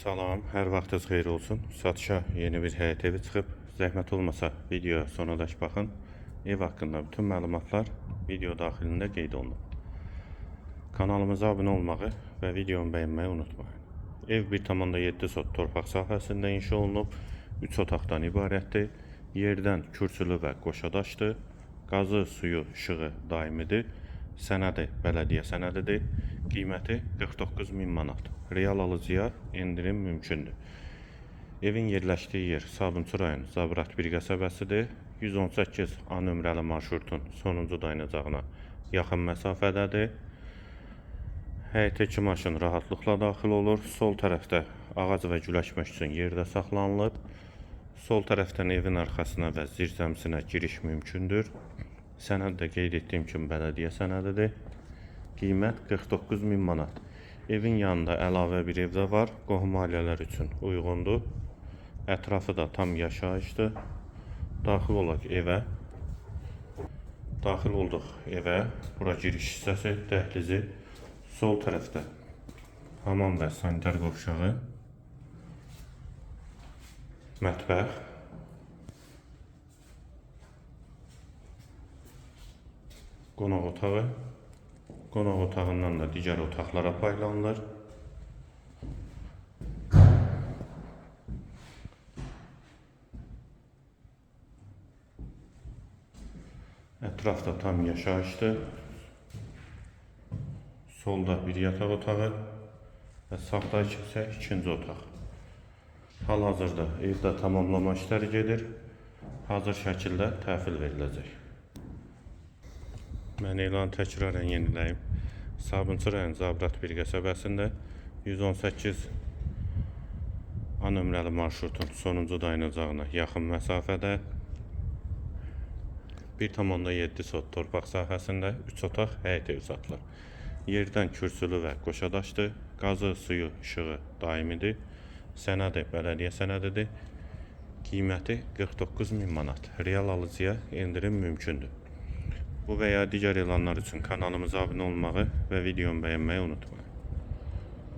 Salam, hər vaxtınız xeyir olsun. Satışa yeni bir evi çıxıb. Zəhmət olmasa videoya sonadaş baxın. Ev haqqında bütün məlumatlar video daxilində qeyd olunub. Kanalımıza abunə olmağı və videomu bəyənməyi unutmayın. Ev 1,7 sot torpaq sahəsində inşa olunub. 3 otaqdan ibarətdir. Yerdən kürsülü və qoşadaşdır. Qazı, suyu, işığı daimidir. Sənədi bələdiyyə sənədidir. Qiyməti 49 min manat. Real alıcıya endirim mümkündür. Evin yerləşdiyi yer Sabunçu rayon Zabrat bir qəsəbəsidir. 118 A nömrəli marşrutun sonuncu dayanacağına yaxın məsafədədir. Həyətə iki maşın rahatlıqla daxil olur. Sol tərəfdə ağac və güləşmək üçün yerdə saxlanılıb. Sol tərəfdən evin arxasına və zirzəmisinə giriş mümkündür. Sənəddə qeyd etdiyim kimi bələdiyyə sənədidir. Qiymət 49 min manat. Evin yanında əlavə bir ev də var. Qohum ailələr üçün uyğundur. Ətrafı da tam yaşayışdır. Daxil olaq evə. Daxil olduq evə. Bura giriş hissəsi, dəhlizi. Sol tərəfdə hamam və sanitar qovşağı. Mətbəx. Qonaq otağı. Qonaq otağından da digər otaqlara paylanılır. Ətrafda tam yaşayışdır. Solda bir yataq otağı və sağda isə ikinci otaq. Hal-hazırda evdə tamamlama işləri gedir. Hazır şəkildə təhvil veriləcək. Mən elan təkrarən yeniləyim. Sabunçu rayon Zabrat bir qəsəbəsində 118 A nömrəli marşrutun sonuncu dayanacağına yaxın məsafədə 1,7 sot torpaq sahəsində 3 otaq həyət evi satılır. Yerdən kürsülü və qoşadaşdır. Qazı, suyu, işığı daimidir. Sənədi bələdiyyə sənədidir. Qiyməti 49 min manat. Real alıcıya endirim mümkündür. Bu və ya digər elanlar üçün kanalımıza abunə olmağı və videomu bəyənməyi unutmayın.